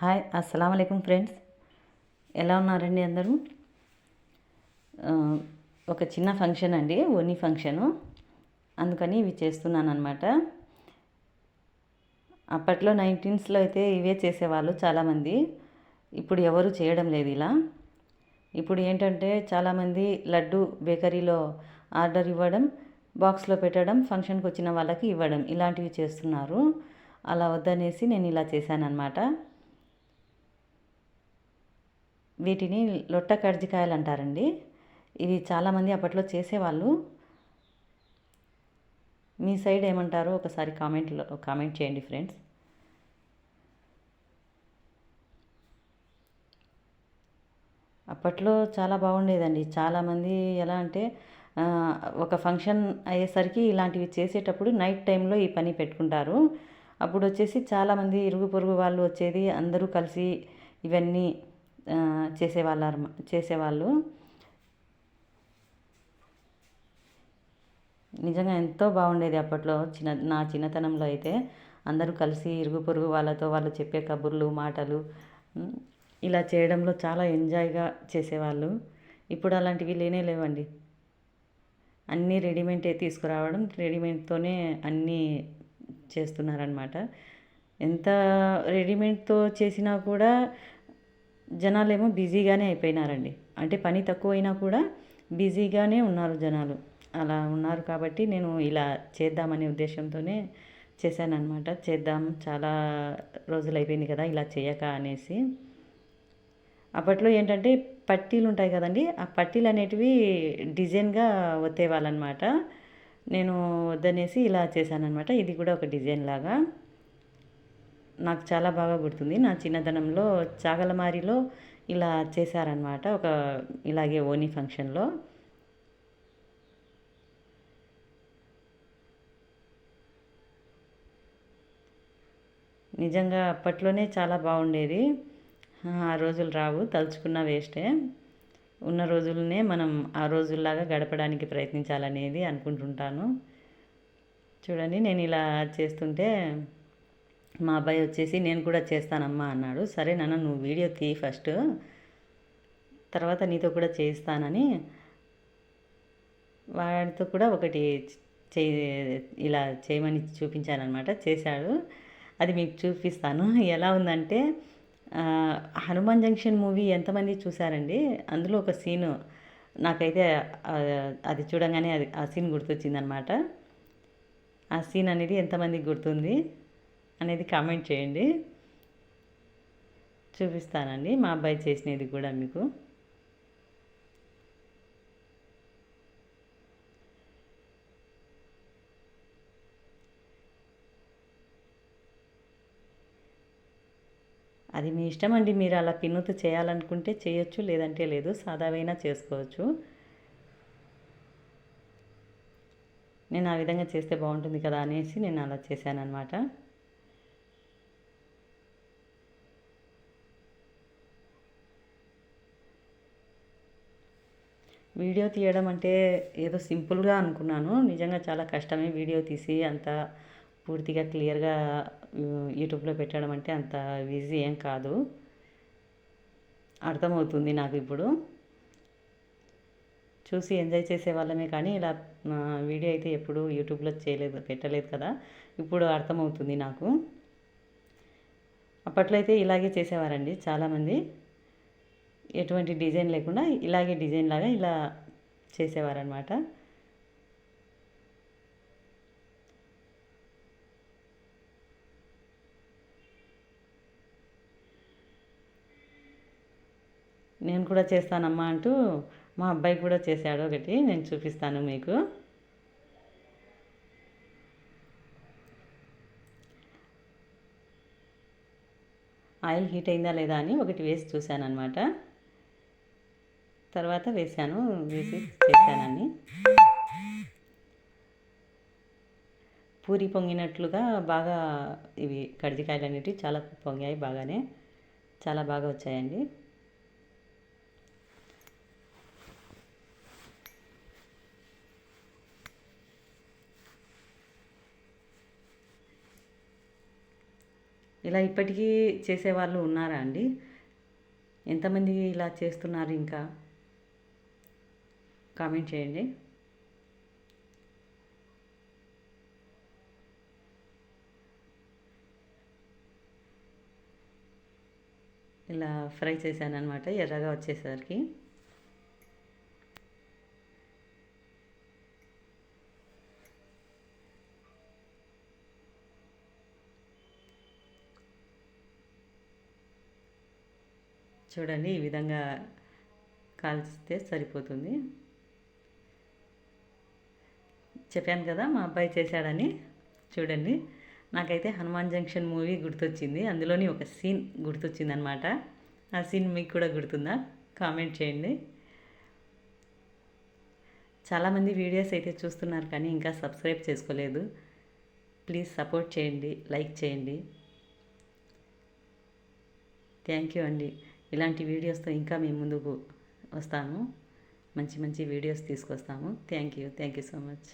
Hi అస్సలం అయికం friends. ఎలా ఉన్నారండి అందరూ? ఒక చిన్న ఫంక్షన్ అండి ఓనీ ఫంక్షను. అందుకని ఇవి చేస్తున్నాను అనమాట అప్పట్లో నైన్టీన్స్లో అయితే ఇవే చేసేవాళ్ళు చాలామంది. ఇప్పుడు ఎవరు చేయడం లేదు ఇలా. ఇప్పుడు ఏంటంటే చాలామంది లడ్డు బేకరీలో ఆర్డర్ ఇవ్వడం బాక్స్లో పెట్టడం ఫంక్షన్కి వచ్చిన వాళ్ళకి ఇవ్వడం ఇలాంటివి చేస్తున్నారు. అలా వద్దనేసి నేను ఇలా చేశాను అనమాట వీటిని లొట్ట కర్జికాయలు అంటారండి. ఇవి చాలామంది అప్పట్లో చేసేవాళ్ళు. మీ సైడ్ ఏమంటారో ఒకసారి కామెంట్లో కామెంట్ చేయండి ఫ్రెండ్స్. అప్పట్లో చాలా బాగుండేదండి. చాలామంది ఎలా అంటే ఒక ఫంక్షన్ అయ్యేసరికి ఇలాంటివి చేసేటప్పుడు నైట్ టైంలో ఈ పని పెట్టుకుంటారు. అప్పుడు వచ్చేసి చాలామంది ఇరుగు పొరుగు వాళ్ళు వచ్చేది అందరూ కలిసి ఇవన్నీ చేసేవాళ్ళ చేసేవాళ్ళు. నిజంగా ఎంతో బాగుండేది అప్పట్లో చిన్న నా చిన్నతనంలో అయితే. అందరూ కలిసి ఇరుగు పొరుగు వాళ్ళతో వాళ్ళు చెప్పే కబుర్లు మాటలు ఇలా చేయడంలో చాలా ఎంజాయ్గా చేసేవాళ్ళు. ఇప్పుడు అలాంటివి లేనే లేవండి. అన్నీ రెడీమేడ్ తీసుకురావడం రెడీమేడ్తోనే అన్నీ చేస్తున్నారనమాట ఎంత రెడీమేడ్తో చేసినా కూడా జనాలేమో బిజీగానే అయిపోయినారండి. అంటే పని తక్కువైనా కూడా బిజీగానే ఉన్నారు జనాలు. అలా ఉన్నారు కాబట్టి నేను ఇలా చేద్దామనే ఉద్దేశంతోనే చేశానన్నమాట. చేద్దాం చాలా రోజులు అయిపోయింది కదా ఇలా చేయక అనేసి. అప్పట్లో ఏంటంటే పట్టీలు ఉంటాయి కదండి ఆ పట్టీలు అనేటివి డిజైన్గా వత్తేవాళ్ళనమాట నేను వద్దనేసి ఇలా చేశానన్నమాట. ఇది కూడా ఒక డిజైన్ లాగా నాకు చాలా బాగా గుర్తుంది. నా చిన్నతనంలో చాగలమారిలో ఇలా చేశారనమాట ఒక ఇలాగే ఓనీ ఫంక్షన్లో. నిజంగా అప్పట్లోనే చాలా బాగుండేది. ఆ రోజులు రావు తలుచుకున్న వేస్టే. ఉన్న రోజులనే మనం ఆ రోజుల్లాగా గడపడానికి ప్రయత్నించాలనేది అనుకుంటుంటాను. చూడండి నేను ఇలా చేస్తుంటే మా అబ్బాయి వచ్చేసి నేను కూడా చేస్తానమ్మా అన్నాడు. సరే నాన్న నువ్వు వీడియో తీ ఫస్ట్ తర్వాత నీతో కూడా చేయిస్తానని వాడితో కూడా ఒకటి చేయి ఇలా చేయమని చూపించానమాట చేశాడు. అది మీకు చూపిస్తాను. ఎలా ఉందంటే హనుమాన్ జంక్షన్ మూవీ ఎంతమంది చూసారండి అందులో ఒక సీను నాకైతే అది చూడంగానే అది ఆ సీన్ గుర్తొచ్చిందనమాట ఆ సీన్ అనేది ఎంతమందికి గుర్తుంది? అనేది కామెంట్ చేయండి. చూపిస్తానండి. మా అబ్బాయి చేసినది కూడా మీకు. అది మీ ఇష్టం అండి. మీరు అలా పిన్నుతో చేయాలనుకుంటే చేయొచ్చు లేదంటే లేదు. సాదావైనా చేసుకోవచ్చు. నేను ఆ విధంగా చేస్తే బాగుంటుంది కదా అనేసి నేను అలా చేశాను అనమాట వీడియో తీయడం అంటే ఏదో సింపుల్గా అనుకున్నాను. నిజంగా చాలా కష్టమే వీడియో తీసి అంత పూర్తిగా క్లియర్గా యూట్యూబ్లో పెట్టడం అంటే అంత ఈజీ ఏం కాదు. అర్థమవుతుంది నాకు ఇప్పుడు. చూసి ఎంజాయ్ చేసే వాళ్ళమే కానీ ఇలా వీడియో అయితే ఎప్పుడు యూట్యూబ్లో చేయలేదు పెట్టలేదు కదా. ఇప్పుడు అర్థమవుతుంది నాకు. అప్పట్లో అయితే ఇలాగే చేసేవారండి చాలామంది. ఎటువంటి డిజైన్ లేకుండా ఇలాగే డిజైన్ లాగా ఇలా చేసేవారనమాట నేను కూడా చేస్తానమ్మా అంటూ మా అబ్బాయి కూడా చేశాడు ఒకటి నేను చూపిస్తాను మీకు. ఆయిల్ హీట్ అయిందా లేదా అని ఒకటి వేసి చూశాను అనమాట తర్వాత వేసాను వేసి చేశానని పూరి పొంగినట్లుగా బాగా ఇవి కడిజికాయలు అనేటివి చాలా పొంగాయి బాగానే చాలా బాగా వచ్చాయండి. ఇలా ఇప్పటికీ చేసేవాళ్ళు ఉన్నారా అండి? ఎంతమంది ఇలా చేస్తున్నారు ఇంకా? కామెంట్ చేయండి. ఇలా ఫ్రై చేశాను అనమాట ఎర్రగా వచ్చేసరికి. చూడండి ఈ విధంగా కాల్చితే సరిపోతుంది. చెప్పాను కదా మా అబ్బాయి చేశాడని. చూడండి. నాకైతే హనుమాన్ జంక్షన్ మూవీ గుర్తొచ్చింది. అందులోని ఒక సీన్ గుర్తొచ్చింది అనమాట ఆ సీన్ మీకు కూడా గుర్తుందా? కామెంట్ చేయండి. చాలామంది వీడియోస్ అయితే చూస్తున్నారు కానీ ఇంకా సబ్స్క్రైబ్ చేసుకోలేదు. ప్లీజ్ సపోర్ట్ చేయండి లైక్ చేయండి. థ్యాంక్ యూ అండి. ఇలాంటి వీడియోస్తో ఇంకా మేము ముందుకు వస్తాము మంచి మంచి వీడియోస్ తీసుకొస్తాము. Thank you. Thank you so much.